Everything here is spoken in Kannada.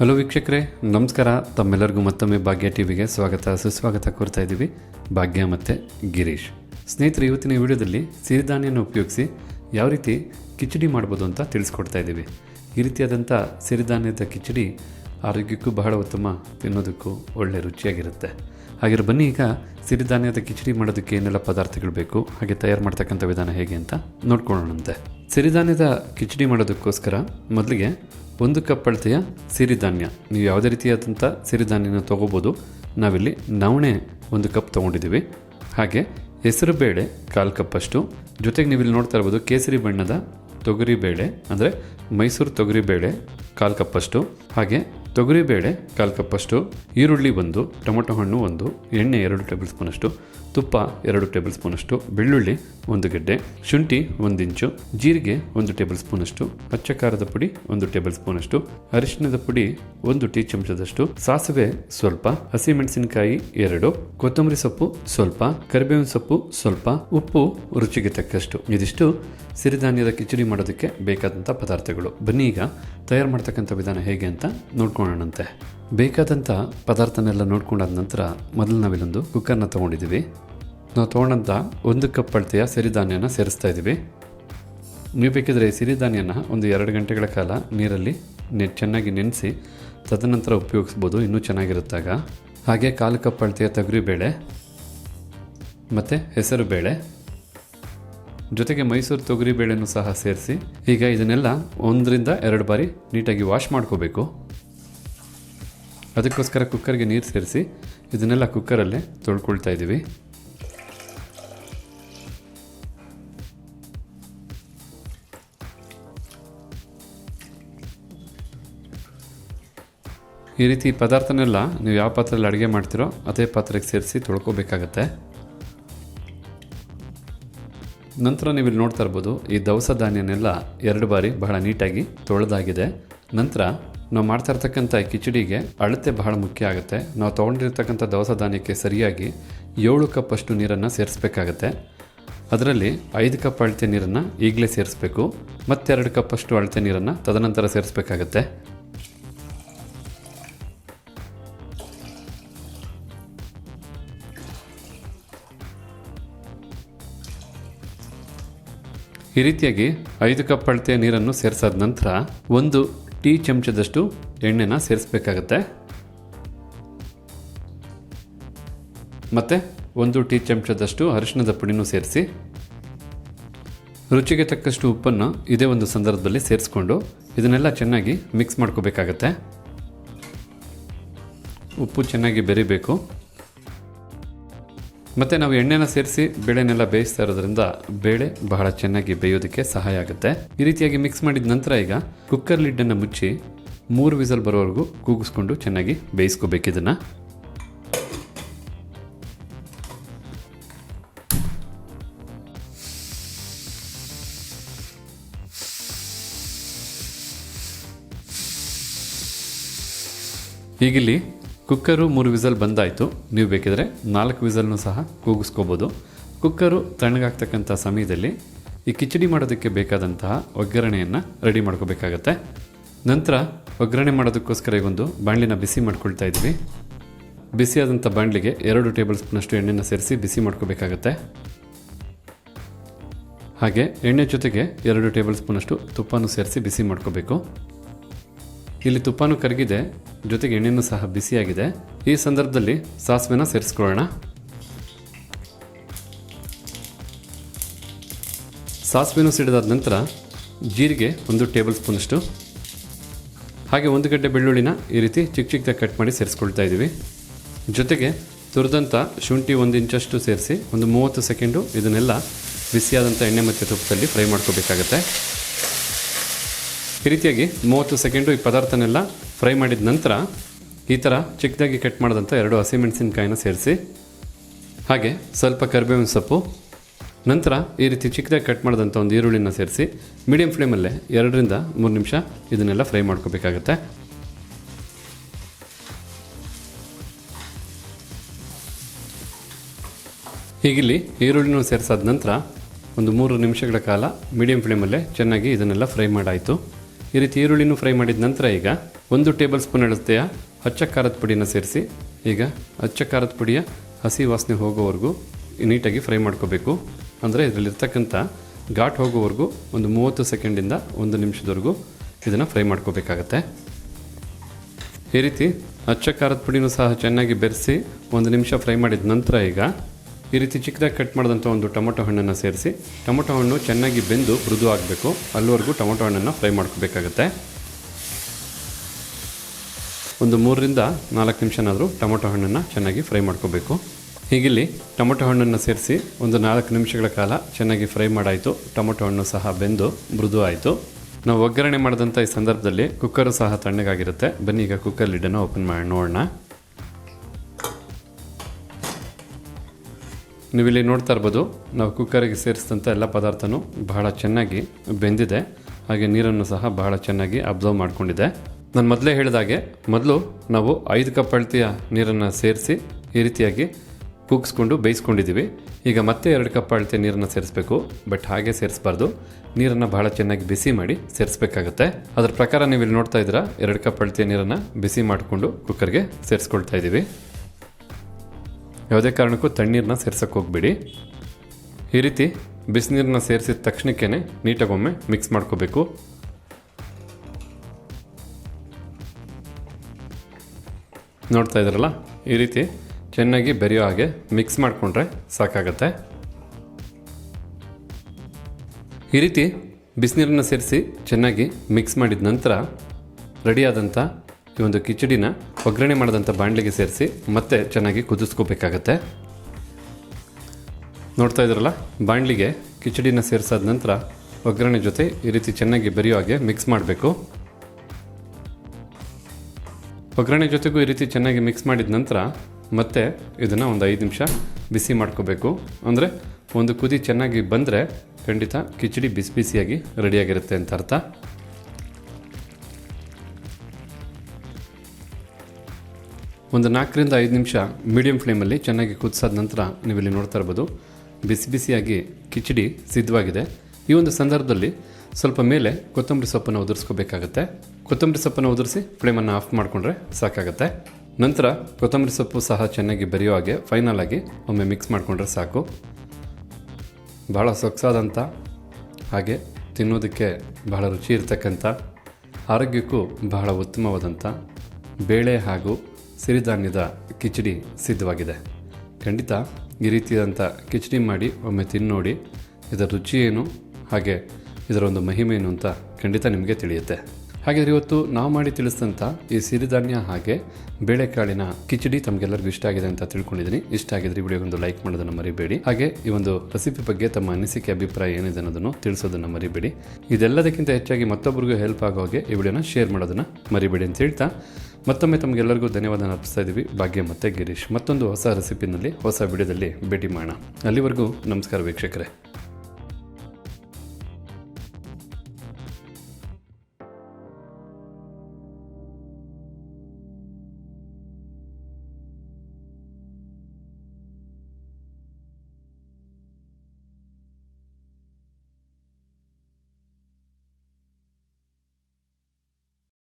ಹಲೋ ವೀಕ್ಷಕರೇ, ನಮಸ್ಕಾರ. ತಮ್ಮೆಲ್ಲರಿಗೂ ಮತ್ತೊಮ್ಮೆ ಭಾಗ್ಯ ಟಿವಿಗೆ ಸ್ವಾಗತ. ಸುಸ್ವಾಗತ ಕೋರ್ತಾ ಇದ್ದೀವಿ. ಭಾಗ್ಯ ಮತ್ತು ಗಿರೀಶ್. ಸ್ನೇಹಿತರೆ, ಇವತ್ತಿನ ವಿಡಿಯೋದಲ್ಲಿ ಸಿರಿಧಾನ್ಯನ ಉಪಯೋಗಿಸಿ ಯಾವ ರೀತಿ ಕಿಚಡಿ ಮಾಡ್ಬೋದು ಅಂತ ತಿಳಿಸ್ಕೊಡ್ತಾ ಇದ್ದೀವಿ. ಈ ರೀತಿಯಾದಂಥ ಸಿರಿಧಾನ್ಯದ ಕಿಚಡಿ ಆರೋಗ್ಯಕ್ಕೂ ಬಹಳ ಉತ್ತಮ, ತಿನ್ನೋದಕ್ಕೂ ಒಳ್ಳೆ ರುಚಿಯಾಗಿರುತ್ತೆ. ಹಾಗಿರೋ ಬನ್ನಿ, ಈಗ ಸಿರಿಧಾನ್ಯದ ಕಿಚಡಿ ಮಾಡೋದಕ್ಕೆ ಏನೆಲ್ಲ ಪದಾರ್ಥಗಳು ಬೇಕು, ಹಾಗೆ ತಯಾರು ಮಾಡ್ತಕ್ಕಂಥ ವಿಧಾನ ಹೇಗೆ ಅಂತ ನೋಡ್ಕೊಳ್ಳೋಣಂತೆ. ಸಿರಿಧಾನ್ಯದ ಕಿಚಡಿ ಮಾಡೋದಕ್ಕೋಸ್ಕರ ಮೊದಲಿಗೆ ಒಂದು ಕಪ್ ಅಳತೆಯ ಸಿರಿಧಾನ್ಯ ನೀವು ಯಾವುದೇ ರೀತಿಯಾದಂಥ ಸಿರಿಧಾನ್ಯನ ತೊಗೋಬೋದು. ನಾವಿಲ್ಲಿ ನವಣೆ ಒಂದು ಕಪ್ ತೊಗೊಂಡಿದ್ದೀವಿ. ಹಾಗೆ ಹೆಸರು ಬೇಳೆ ಕಾಲು ಕಪ್ಪಷ್ಟು ಜೊತೆಗೆ ನೀವಿಲ್ಲಿ ನೋಡ್ತಾ ಇರ್ಬೋದು ಕೇಸರಿ ಬಣ್ಣದ ತೊಗರಿ ಬೇಳೆ, ಅಂದರೆ ಮೈಸೂರು ತೊಗರಿ ಬೇಳೆ ಕಾಲು ಕಪ್ಪಷ್ಟು ಹಾಗೆ ತೊಗರಿ ಬೇಳೆ, ಕಾಲು ಕಪ್ಪಷ್ಟು ಈರುಳ್ಳಿ ಒಂದು, ಟೊಮೊಟೊ ಹಣ್ಣು ಒಂದು, ಎಣ್ಣೆ ಎರಡು ಟೇಬಲ್ ಸ್ಪೂನಷ್ಟು ತುಪ್ಪ ಎರಡು ಟೇಬಲ್ ಸ್ಪೂನಷ್ಟು ಬೆಳ್ಳುಳ್ಳಿ ಒಂದು ಗೆಡ್ಡೆ, ಶುಂಠಿ ಒಂದು ಇಂಚು, ಜೀರಿಗೆ ಒಂದು ಟೇಬಲ್ ಸ್ಪೂನಷ್ಟು ಅಚ್ಚ ಖಾರದ ಪುಡಿ ಒಂದು ಟೇಬಲ್ ಸ್ಪೂನಷ್ಟು ಅರಿಶಿಣದ ಪುಡಿ ಒಂದು ಟೀ ಚಮಚದಷ್ಟು, ಸಾಸಿವೆ ಸ್ವಲ್ಪ, ಹಸಿಮೆಣಸಿನಕಾಯಿ ಎರಡು, ಕೊತ್ತಂಬರಿ ಸೊಪ್ಪು ಸ್ವಲ್ಪ, ಕರಿಬೇವಿನ ಸೊಪ್ಪು ಸ್ವಲ್ಪ, ಉಪ್ಪು ರುಚಿಗೆ ತಕ್ಕಷ್ಟು. ಇದಿಷ್ಟು ಸಿರಿಧಾನ್ಯದ ಕಿಚಡಿ ಮಾಡೋದಕ್ಕೆ ಬೇಕಾದಂಥ ಪದಾರ್ಥಗಳು. ಬನ್ನಿ ಈಗ ತಯಾರು ಮಾಡ್ತಕ್ಕಂಥ ವಿಧಾನ ಹೇಗೆ ಅಂತ ನೋಡ್ಕೊಳ್ಳೋಣಂತೆ. ಬೇಕಾದಂಥ ಪದಾರ್ಥನೆಲ್ಲ ನೋಡ್ಕೊಂಡಾದ ನಂತರ ಮೊದಲು ನಾವಿಲ್ಲೊಂದು ಕುಕ್ಕರ್ನ ತೊಗೊಂಡಿದ್ದೀವಿ. ನಾವು ತೊಗೊಂಡಂಥ ಒಂದು ಕಪ್ ಅಳತೆಯ ಸಿರಿಧಾನ್ಯನ ಸೇರಿಸ್ತಾ ಇದ್ದೀವಿ. ನೀವು ಬೇಕಿದ್ರೆ ಸಿರಿಧಾನ್ಯನ ಒಂದು ಎರಡು ಗಂಟೆಗಳ ಕಾಲ ನೀರಲ್ಲಿ ನೆ, ಚೆನ್ನಾಗಿ ನೆನೆಸಿ ತದನಂತರ ಉಪಯೋಗಿಸ್ಬೋದು, ಇನ್ನೂ ಚೆನ್ನಾಗಿರುತ್ತಾಗ. ಹಾಗೆ ಕಾಲು ಕಪ್ ಅಳತೆಯ ತೊಗರಿಬೇಳೆ, ಮತ್ತು ಹೆಸರು ಬೇಳೆ ಜೊತೆಗೆ ಮೈಸೂರು ತೊಗರಿ ಬೇಳೆನೂ ಸಹ ಸೇರಿಸಿ, ಈಗ ಇದನ್ನೆಲ್ಲ ಒಂದರಿಂದ ಎರಡು ಬಾರಿ ನೀಟಾಗಿ ವಾಶ್ ಮಾಡ್ಕೋಬೇಕು. ಅದಕ್ಕೋಸ್ಕರ ಕುಕ್ಕರ್ಗೆ ನೀರು ಸೇರಿಸಿ, ಇದನ್ನೆಲ್ಲ ಕುಕ್ಕರಲ್ಲೇ ತೊಳ್ಕೊಳ್ತಾ ಇದ್ದೀವಿ. ಈ ರೀತಿ ಪದಾರ್ಥನೆಲ್ಲ ನೀವು ಯಾವ ಪಾತ್ರೆಯಲ್ಲಿ ಅಡುಗೆ ಮಾಡ್ತೀರೋ, ಅದೇ ಪಾತ್ರೆಗೆ ಸೇರಿಸಿ ತೊಳ್ಕೊಬೇಕಾಗತ್ತೆ. ನಂತರ ನೀವು ಇಲ್ಲಿ ನೋಡ್ತಾ ಇರ್ಬೋದು, ಈ ದವಸ ಧಾನ್ಯನೆಲ್ಲ ಎರಡು ಬಾರಿ ಬಹಳ ನೀಟಾಗಿ ತೊಳೆದಾಗಿದೆ. ನಂತರ ನಾವು ಮಾಡ್ತಾ ಇರ್ತಕ್ಕಂಥ ಕಿಚಡಿಗೆ ಅಳತೆ ಬಹಳ ಮುಖ್ಯ ಆಗುತ್ತೆ. ನಾವು ತೊಗೊಂಡಿರ್ತಕ್ಕಂಥ ದವಸ ಧಾನ್ಯಕ್ಕೆ ಸರಿಯಾಗಿ ಏಳು ಕಪ್ ಅಷ್ಟು ನೀರನ್ನು ಸೇರಿಸ್ಬೇಕಾಗತ್ತೆ. ಅದರಲ್ಲಿ ಐದು ಕಪ್ ಅಳತೆ ನೀರನ್ನು ಈಗಲೇ ಸೇರಿಸ್ಬೇಕು. ಮತ್ತೆರಡು ಕಪ್ ಅಷ್ಟು ಅಳತೆ ನೀರನ್ನು ತದನಂತರ ಸೇರಿಸ್ಬೇಕಾಗತ್ತೆ. ಈ ರೀತಿಯಾಗಿ ಐದು ಕಪ್ ಅಳತೆಯ ನೀರನ್ನು ಸೇರಿಸಾದ ನಂತರ ಒಂದು ಟೀ ಚಮಚದಷ್ಟು ಎಣ್ಣೆನ ಸೇರಿಸ್ಬೇಕಾಗತ್ತೆ. ಮತ್ತು ಒಂದು ಟೀ ಚಮಚದಷ್ಟು ಅರಿಶಿಣದ ಪುಡಿನೂ ಸೇರಿಸಿ. ರುಚಿಗೆ ತಕ್ಕಷ್ಟು ಉಪ್ಪನ್ನು ಇದೇ ಒಂದು ಸಂದರ್ಭದಲ್ಲಿ ಸೇರಿಸ್ಕೊಂಡು ಇದನ್ನೆಲ್ಲ ಚೆನ್ನಾಗಿ ಮಿಕ್ಸ್ ಮಾಡ್ಕೋಬೇಕಾಗತ್ತೆ. ಉಪ್ಪು ಚೆನ್ನಾಗಿ ಬೆರಿಬೇಕು. ಮತ್ತು ನಾವು ಎಣ್ಣೆನ ಸೇರಿಸಿ ಬೇಳೆನೆಲ್ಲ ಬೇಯಿಸ್ತಾ ಇರೋದ್ರಿಂದ ಬೇಳೆ ಬಹಳ ಚೆನ್ನಾಗಿ ಬೇಯೋದಕ್ಕೆ ಸಹಾಯ ಆಗುತ್ತೆ. ಈ ರೀತಿಯಾಗಿ ಮಿಕ್ಸ್ ಮಾಡಿದ ನಂತರ ಈಗ ಕುಕ್ಕರ್ ಲಿಡ್ಡನ್ನು ಮುಚ್ಚಿ ಮೂರು ವಿಸಲ್ ಬರೋವರೆಗೂ ಕೂಗಿಸ್ಕೊಂಡು ಚೆನ್ನಾಗಿ ಬೇಯಿಸ್ಕೋಬೇಕು ಇದನ್ನು. ಈಗಿಲ್ಲಿ ಕುಕ್ಕರು ಮೂರು ವಿಸಲ್ ಬಂದಾಯಿತು. ನೀವು ಬೇಕಿದ್ರೆ ನಾಲ್ಕು ವಿಸಲ್ನು ಸಹ ಕೂಗಿಸ್ಕೋಬೋದು. ಕುಕ್ಕರು ತಣ್ಣಗಾಗ್ತಕ್ಕಂಥ ಸಮಯದಲ್ಲಿ ಈ ಕಿಚಡಿ ಮಾಡೋದಕ್ಕೆ ಬೇಕಾದಂತಹ ಒಗ್ಗರಣೆಯನ್ನು ರೆಡಿ ಮಾಡ್ಕೋಬೇಕಾಗತ್ತೆ. ನಂತರ ಒಗ್ಗರಣೆ ಮಾಡೋದಕ್ಕೋಸ್ಕರ ಈಗೊಂದು ಬಾಣಲಿನ ಬಿಸಿ ಮಾಡ್ಕೊಳ್ತಾ ಇದ್ವಿ ಬಿಸಿಯಾದಂಥ ಬಾಣಲಿಗೆ ಎರಡು ಟೇಬಲ್ ಸ್ಪೂನಷ್ಟು ಎಣ್ಣೆನ ಸೇರಿಸಿ ಬಿಸಿ ಮಾಡ್ಕೋಬೇಕಾಗತ್ತೆ. ಹಾಗೆ ಎಣ್ಣೆ ಜೊತೆಗೆ ಎರಡು ಟೇಬಲ್ ಸ್ಪೂನಷ್ಟು ತುಪ್ಪನೂ ಸೇರಿಸಿ ಬಿಸಿ ಮಾಡ್ಕೋಬೇಕು. ಇಲ್ಲಿ ತುಪ್ಪನೂ ಕರಗಿದೆ, ಜೊತೆಗೆ ಎಣ್ಣೆನೂ ಸಹ ಬಿಸಿಯಾಗಿದೆ. ಈ ಸಂದರ್ಭದಲ್ಲಿ ಸಾಸಿವೆನ ಸೇರಿಸ್ಕೊಳ್ಳೋಣ. ಸಾಸಿವೆನೂ ಸಿಡಿದಾದ ನಂತರ ಜೀರಿಗೆ ಒಂದು ಟೇಬಲ್ ಸ್ಪೂನಷ್ಟು. ಹಾಗೆ ಒಂದು ಗಡ್ಡೆ ಬೆಳ್ಳುಳ್ಳಿನ ಈ ರೀತಿ ಚಿಕ್ಕ ಚಿಕ್ಕದಾಗಿ ಕಟ್ ಮಾಡಿ ಸೇರಿಸ್ಕೊಳ್ತಾ ಇದ್ದೀವಿ. ಜೊತೆಗೆ ತುರಿದಂಥ ಶುಂಠಿ ಒಂದು ಇಂಚಷ್ಟು ಸೇರಿಸಿ ಒಂದು ಮೂವತ್ತು ಸೆಕೆಂಡು ಇದನ್ನೆಲ್ಲ ಬಿಸಿಯಾದಂಥ ಎಣ್ಣೆ ಮತ್ತು ತುಪ್ಪದಲ್ಲಿ ಫ್ರೈ ಮಾಡ್ಕೋಬೇಕಾಗತ್ತೆ. ಈ ರೀತಿಯಾಗಿ ಮೂವತ್ತು ಸೆಕೆಂಡು ಈ ಪದಾರ್ಥನೆಲ್ಲ ಫ್ರೈ ಮಾಡಿದ ನಂತರ ಈ ಥರ ಚಿಕ್ಕದಾಗಿ ಕಟ್ ಮಾಡಿದಂಥ ಎರಡು ಹಸಿಮೆಣಸಿನಕಾಯಿನ ಸೇರಿಸಿ, ಹಾಗೆ ಸ್ವಲ್ಪ ಕರಿಬೇವಿನ ಸೊಪ್ಪು, ನಂತರ ಈ ರೀತಿ ಚಿಕ್ಕದಾಗಿ ಕಟ್ ಮಾಡಿದಂಥ ಒಂದು ಈರುಳ್ಳಿನ ಸೇರಿಸಿ, ಮೀಡಿಯಂ ಫ್ಲೇಮಲ್ಲೇ ಎರಡರಿಂದ ಮೂರು ನಿಮಿಷ ಇದನ್ನೆಲ್ಲ ಫ್ರೈ ಮಾಡ್ಕೋಬೇಕಾಗತ್ತೆ. ಹೀಗಿಲ್ಲಿ ಈರುಳ್ಳಿನೂ ಸೇರಿಸಾದ ನಂತರ ಒಂದು ಮೂರು ನಿಮಿಷಗಳ ಕಾಲ ಮೀಡಿಯಂ ಫ್ಲೇಮಲ್ಲೇ ಚೆನ್ನಾಗಿ ಇದನ್ನೆಲ್ಲ ಫ್ರೈ ಮಾಡಾಯಿತು. ಈ ರೀತಿ ಈರುಳ್ಳಿನೂ ಫ್ರೈ ಮಾಡಿದ ನಂತರ ಈಗ ಒಂದು ಟೇಬಲ್ ಸ್ಪೂನ್ ಅಳತೆಯ ಹಚ್ಚ ಖಾರದ ಪುಡಿನ ಸೇರಿಸಿ, ಈಗ ಹಚ್ಚ ಖಾರದ ಪುಡಿಯ ಹಸಿ ವಾಸನೆ ಹೋಗೋವರೆಗೂ ನೀಟಾಗಿ ಫ್ರೈ ಮಾಡ್ಕೋಬೇಕು. ಅಂದರೆ ಇದರಲ್ಲಿರ್ತಕ್ಕಂಥ ಘಾಟ್ ಹೋಗೋವರೆಗೂ ಒಂದು ಮೂವತ್ತು ಸೆಕೆಂಡಿಂದ ಒಂದು ನಿಮಿಷದವರೆಗೂ ಇದನ್ನು ಫ್ರೈ ಮಾಡ್ಕೋಬೇಕಾಗತ್ತೆ. ಈ ರೀತಿ ಹಚ್ಚ ಖಾರದ ಪುಡಿನೂ ಸಹ ಚೆನ್ನಾಗಿ ಬೆರೆಸಿ ಒಂದು ನಿಮಿಷ ಫ್ರೈ ಮಾಡಿದ ನಂತರ ಈಗ ಈ ರೀತಿ ಚಿಕ್ಕದಾಗಿ ಕಟ್ ಮಾಡಿದಂಥ ಒಂದು ಟೊಮೊಟೊ ಹಣ್ಣನ್ನು ಸೇರಿಸಿ, ಟೊಮೊಟೊ ಹಣ್ಣು ಚೆನ್ನಾಗಿ ಬೆಂದು ಮೃದು ಆಗಬೇಕು. ಅಲ್ಲಿವರೆಗೂ ಟೊಮೊಟೊ ಹಣ್ಣನ್ನು ಫ್ರೈ ಮಾಡ್ಕೋಬೇಕಾಗತ್ತೆ. ಒಂದು ಮೂರರಿಂದ ನಾಲ್ಕು ನಿಮಿಷನಾದರೂ ಟೊಮೊಟೊ ಹಣ್ಣನ್ನು ಚೆನ್ನಾಗಿ ಫ್ರೈ ಮಾಡ್ಕೋಬೇಕು. ಹೀಗಿಲ್ಲಿ ಟೊಮೊಟೊ ಹಣ್ಣನ್ನು ಸೇರಿಸಿ ಒಂದು ನಾಲ್ಕು ನಿಮಿಷಗಳ ಕಾಲ ಚೆನ್ನಾಗಿ ಫ್ರೈ ಮಾಡಾಯಿತು. ಟೊಮೊಟೊ ಹಣ್ಣು ಸಹ ಬೆಂದು ಮೃದು ಆಯಿತು. ನಾವು ಒಗ್ಗರಣೆ ಮಾಡಿದಂಥ ಈ ಸಂದರ್ಭದಲ್ಲಿ ಕುಕ್ಕರು ಸಹ ತಣ್ಣಗಾಗಿರುತ್ತೆ. ಬನ್ನಿ ಈಗ ಕುಕ್ಕರ್ ಲಿಡನ್ನು ಓಪನ್ ಮಾಡಿ ನೋಡೋಣ. ನೀವಿಲ್ಲಿ ನೋಡ್ತಾ ಇರ್ಬೋದು, ನಾವು ಕುಕ್ಕರಿಗೆ ಸೇರಿಸಿದಂಥ ಎಲ್ಲ ಪದಾರ್ಥನೂ ಬಹಳ ಚೆನ್ನಾಗಿ ಬೆಂದಿದೆ. ಹಾಗೆ ನೀರನ್ನು ಸಹ ಬಹಳ ಚೆನ್ನಾಗಿ ಅಬ್ಸರ್ವ್ ಮಾಡಿಕೊಂಡಿದೆ. ನಾನು ಮೊದಲೇ ಹೇಳಿದಾಗೆ ಮೊದಲು ನಾವು ಐದು ಕಪ್ ಅಳತೆಯ ನೀರನ್ನು ಸೇರಿಸಿ ಈ ರೀತಿಯಾಗಿ ಕೂಗಿಸ್ಕೊಂಡು ಬೇಯಿಸ್ಕೊಂಡಿದ್ದೀವಿ. ಈಗ ಮತ್ತೆ ಎರಡು ಕಪ್ ಅಳತೆ ನೀರನ್ನು ಸೇರಿಸಬೇಕು, ಬಟ್ ಹಾಗೆ ಸೇರಿಸಬಾರ್ದು. ನೀರನ್ನು ಬಹಳ ಚೆನ್ನಾಗಿ ಬಿಸಿ ಮಾಡಿ ಸೇರಿಸಬೇಕಾಗತ್ತೆ. ಅದರ ಪ್ರಕಾರ ನೀವು ಇಲ್ಲಿ ನೋಡ್ತಾ ಇದ್ದೀರಾ, ಎರಡು ಕಪ್ ಅಳತೆ ನೀರನ್ನು ಬಿಸಿ ಮಾಡಿಕೊಂಡು ಕುಕ್ಕರ್ಗೆ ಸೇರಿಸ್ಕೊಳ್ತಾ ಇದ್ದೀವಿ. ಯಾವುದೇ ಕಾರಣಕ್ಕೂ ತಣ್ಣೀರನ್ನ ಸೇರ್ಸೋಕ್ಕೆ ಹೋಗ್ಬೇಡಿ. ಈ ರೀತಿ ಬಿಸಿನೀರನ್ನ ಸೇರಿಸಿದ ತಕ್ಷಣಕ್ಕೇ ನೀಟಾಗೊಮ್ಮೆ ಮಿಕ್ಸ್ ಮಾಡ್ಕೋಬೇಕು. ನೋಡ್ತಾ ಇದ್ರಲ್ಲ, ಈ ರೀತಿ ಚೆನ್ನಾಗಿ ಬೆರೆಯೋ ಹಾಗೆ ಮಿಕ್ಸ್ ಮಾಡಿಕೊಂಡ್ರೆ ಸಾಕಾಗತ್ತೆ. ಈ ರೀತಿ ಬಿಸಿನೀರನ್ನು ಸೇರಿಸಿ ಚೆನ್ನಾಗಿ ಮಿಕ್ಸ್ ಮಾಡಿದ ನಂತರ ರೆಡಿಯಾದಂಥ ಈ ಒಂದು ಕಿಚಡಿನ ಒಗ್ಗರಣೆ ಮಾಡಿದಂಥ ಬಾಣಲಿಗೆ ಸೇರಿಸಿ ಮತ್ತೆ ಚೆನ್ನಾಗಿ ಕುದಿಸ್ಕೋಬೇಕಾಗತ್ತೆ. ನೋಡ್ತಾ ಇದ್ರಲ್ಲ, ಬಾಣಲಿಗೆ ಕಿಚಡಿನ ಸೇರಿಸಾದ ನಂತರ ಒಗ್ಗರಣೆ ಜೊತೆ ಈ ರೀತಿ ಚೆನ್ನಾಗಿ ಬೆರೆಯೋ ಹಾಗೆ ಮಿಕ್ಸ್ ಮಾಡಬೇಕು. ಒಗ್ಗರಣೆ ಜೊತೆಗೂ ಈ ರೀತಿ ಚೆನ್ನಾಗಿ ಮಿಕ್ಸ್ ಮಾಡಿದ ನಂತರ ಮತ್ತೆ ಇದನ್ನು ಒಂದು ಐದು ನಿಮಿಷ ಬಿಸಿ ಮಾಡ್ಕೋಬೇಕು. ಅಂದರೆ ಒಂದು ಕುದಿ ಚೆನ್ನಾಗಿ ಬಂದರೆ ಖಂಡಿತ ಕಿಚಡಿ ಬಿಸಿ ಬಿಸಿಯಾಗಿ ರೆಡಿಯಾಗಿರುತ್ತೆ ಅಂತ ಅರ್ಥ. ಒಂದು ನಾಲ್ಕರಿಂದ ಐದು ನಿಮಿಷ ಮೀಡಿಯಂ ಫ್ಲೇಮಲ್ಲಿ ಚೆನ್ನಾಗಿ ಕುದಿಸಾದ ನಂತರ ನೀವಿಲ್ಲಿ ನೋಡ್ತಾ ಇರ್ಬೋದು. ಬಿಸಿ ಬಿಸಿಯಾಗಿ ಕಿಚಡಿ ಸಿದ್ಧವಾಗಿದೆ. ಈ ಒಂದು ಸಂದರ್ಭದಲ್ಲಿ ಸ್ವಲ್ಪ ಮೇಲೆ ಕೊತ್ತಂಬರಿ ಸೊಪ್ಪನ್ನು ಉದುರಿಸ್ಕೋಬೇಕಾಗತ್ತೆ. ಕೊತ್ತಂಬರಿ ಸೊಪ್ಪನ್ನು ಉದುರಿಸಿ ಫ್ಲೇಮನ್ನು ಆಫ್ ಮಾಡಿಕೊಂಡ್ರೆ ಸಾಕಾಗುತ್ತೆ. ನಂತರ ಕೊತ್ತಂಬರಿ ಸೊಪ್ಪು ಸಹ ಚೆನ್ನಾಗಿ ಬೆರೆಯೋ ಹಾಗೆ ಫೈನಲ್ ಆಗಿ ಒಮ್ಮೆ ಮಿಕ್ಸ್ ಮಾಡಿಕೊಂಡ್ರೆ ಸಾಕು. ಭಾಳ ಸೊಗಸಾದಂಥ ಹಾಗೆ ತಿನ್ನೋದಕ್ಕೆ ಬಹಳ ರುಚಿ ಇರ್ತಕ್ಕಂಥ ಆರೋಗ್ಯಕ್ಕೂ ಬಹಳ ಉತ್ತಮವಾದಂಥ ಬೇಳೆ ಹಾಗೂ ಸಿರಿಧಾನ್ಯದ ಕಿಚಡಿ ಸಿದ್ಧವಾಗಿದೆ. ಖಂಡಿತ ಈ ರೀತಿಯಾದಂಥ ಕಿಚಡಿ ಮಾಡಿ ಒಮ್ಮೆ ತಿನ್ನೋಡಿ ಇದರ ರುಚಿ ಏನು, ಹಾಗೆ ಇದರ ಒಂದು ಮಹಿಮೆ ಏನು ಅಂತ ಖಂಡಿತ ನಿಮಗೆ ತಿಳಿಯುತ್ತೆ. ಹಾಗಾದ್ರೆ ಇವತ್ತು ನಾವು ಮಾಡಿ ತಿಳಿಸಿದಂಥ ಈ ಸಿರಿಧಾನ್ಯ ಹಾಗೆ ಬೇಳೆಕಾಳಿನ ಕಿಚಡಿ ತಮಗೆಲ್ಲರಿಗೂ ಇಷ್ಟ ಆಗಿದೆ ಅಂತ ತಿಳ್ಕೊಂಡಿದ್ದೀನಿ. ಇಷ್ಟ ಆಗಿದ್ರೆ ವಿಡಿಯೋ ಒಂದು ಲೈಕ್ ಮಾಡೋದನ್ನು ಮರಿಬೇಡಿ. ಹಾಗೆ ಈ ಒಂದು ರೆಸಿಪಿ ಬಗ್ಗೆ ತಮ್ಮ ಅನಿಸಿಕೆ, ಅಭಿಪ್ರಾಯ ಏನಿದೆ ಅನ್ನೋದನ್ನು ತಿಳಿಸೋದನ್ನು ಮರಿಬೇಡಿ. ಇದೆಲ್ಲದಕ್ಕಿಂತ ಹೆಚ್ಚಾಗಿ ಮತ್ತೊಬ್ಬರಿಗೂ ಹೆಲ್ಪ್ ಆಗೋ ಹಾಗೆ ಈ ವಿಡಿಯೋನ ಶೇರ್ ಮಾಡೋದನ್ನು ಮರಿಬೇಡಿ ಅಂತ ಹೇಳ್ತಾ ಮತ್ತೊಮ್ಮೆ ತಮಗೆಲ್ಲರಿಗೂ ಧನ್ಯವಾದ ಅರ್ಪಿಸ್ತಾ ಇದ್ದೀವಿ. ಭಾಗ್ಯ ಮತ್ತೆ ಗಿರೀಶ್. ಮತ್ತೊಂದು ಹೊಸ ರೆಸಿಪಿನಲ್ಲಿ ಹೊಸ ವಿಡಿಯೋದಲ್ಲಿ ಭೇಟಿ ಮಾಡೋಣ. ಅಲ್ಲಿವರೆಗೂ ನಮಸ್ಕಾರ ವೀಕ್ಷಕರೇ.